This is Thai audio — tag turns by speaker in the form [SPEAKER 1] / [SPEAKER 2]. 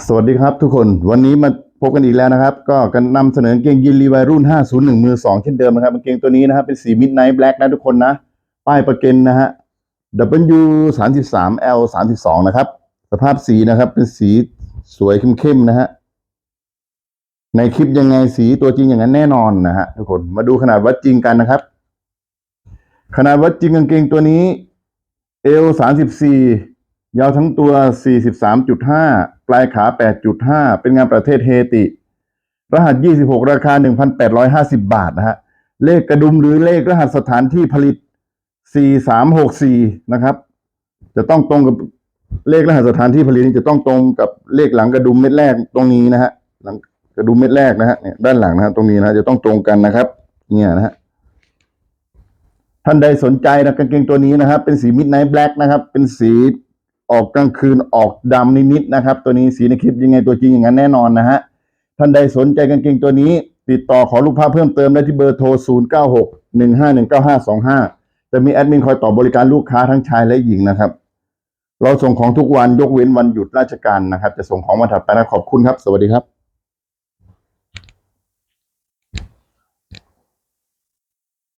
[SPEAKER 1] สวัสดีครับทุกคนวันนี้มาพบกันอีกแล้วนะครับ ก็กันนำเสนอกางเกงยีนรีวายรุ่น 501 มือ 2 เช่นเดิมนะครับกางเกงตัวนี้นะครับเป็นสี Midnight Black นะทุกคนนะ ป้ายประเกนนะฮะ W 33 L 32นะครับ สภาพสีนะครับเป็นสีสวยเข้มๆนะฮะ ในคลิปยังไงสีตัวจริงอย่างนั้นแน่นอนนะฮะทุกคนมาดูขนาดวัดจริงกันนะครับ ขนาดวัดจริงกางเกงตัวนี้ L 34 ยาวทั้งตัว 43.5 ปลายขา 8.5 เป็นงานประเทศเฮติ รหัส 26 ราคา 1,850 บาทนะฮะ เลขกระดุมหรือเลขรหัสสถานที่ผลิต 4364 นะครับ จะต้องตรงกับเลขรหัสสถานที่ผลิตนี่จะต้องตรงกับเลขหลังกระดุมเม็ดแรกตรงนี้นะฮะ หลังกระดุมเม็ดแรกนะฮะเนี่ยด้านหลังนะฮะตรงนี้นะะจะต้องตรงกันนะครับ เนี่ยนะฮะท่านใดสนใจนะกางเกงตัวนี้นะครับ เป็นสีมิดไนท์แบล็กนะครับ เป็นสี ออกกลางคืนออกดำนิดๆนะครับ ตัวนี้สีในคลิปยังไงตัวจริงอย่างนั้นแน่นอนนะฮะท่านใดสนใจกางเกงตัวนี้ ติดต่อขอรูปภาพเพิ่มเติมได้ที่เบอร์โทร 0 9 6 1 5 1 9 5 2 5 จะมีแอดมินคอยตอบบริการลูกค้าทั้งชายและหญิงนะครับ เราส่งของทุกวันยกเว้นวันหยุดราชการนะครับ จะส่งของมาถัดไปนะขอบคุณครับ สวัสดีครับ